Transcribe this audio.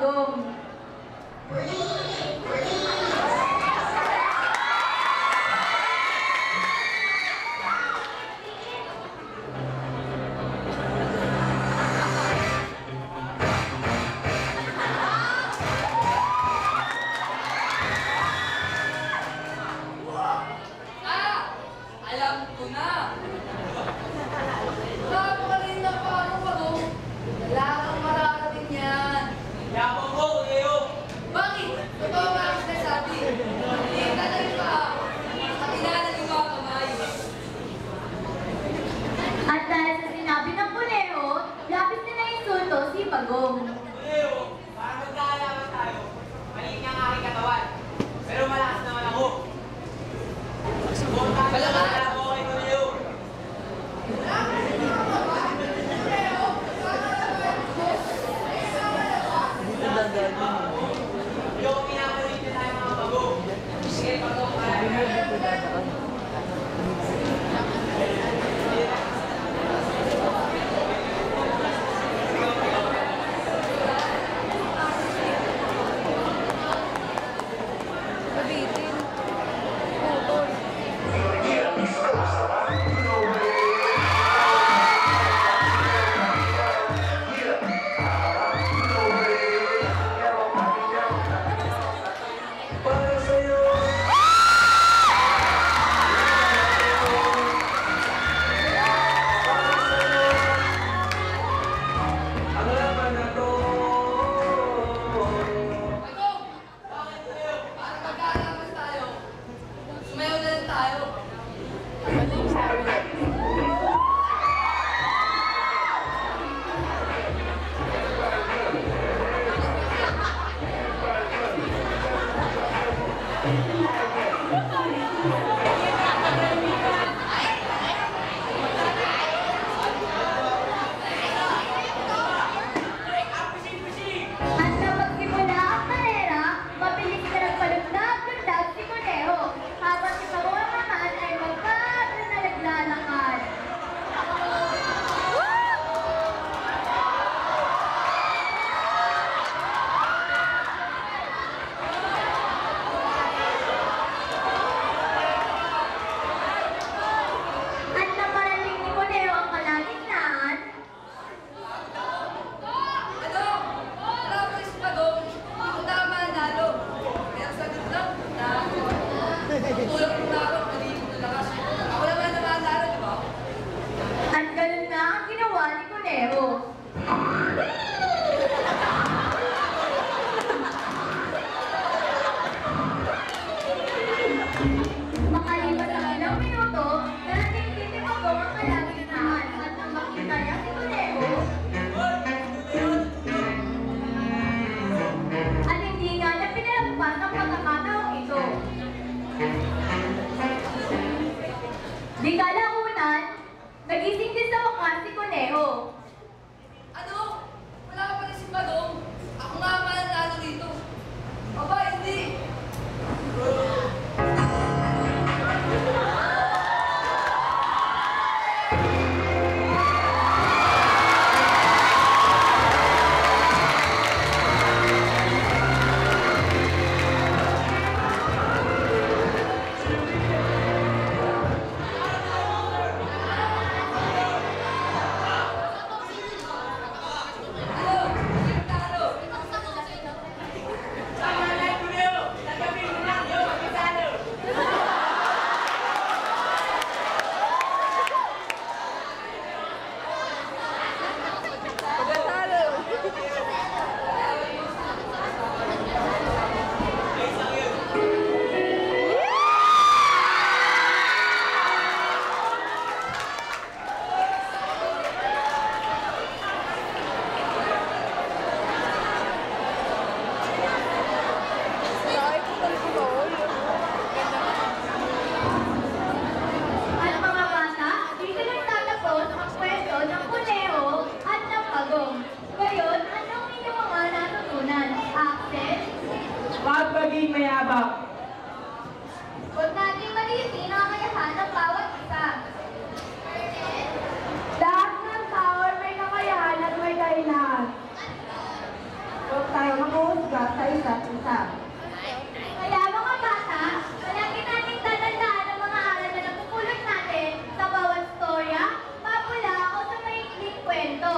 Bagong. 어. pero... Makalipas ang ilang minuto, narating din ni Bongbong ang palagi hinahanap ng makita niya si Conejo. At hindi nga niya pinalampas ang pagkakataong ito. Di kalaunan, nagising din sa wakas si Conejo. pa. Huwag natin maliitin na kayahan ng bawat isa. Lahat ng tao may kakayahan at may kainahan. Huwag tayo mag-uusga sa isa't isa. Kaya mga bata, palagi natin tatandaan ang mga aral na napupulot natin sa bawat storya, papula o sa maikling kwento.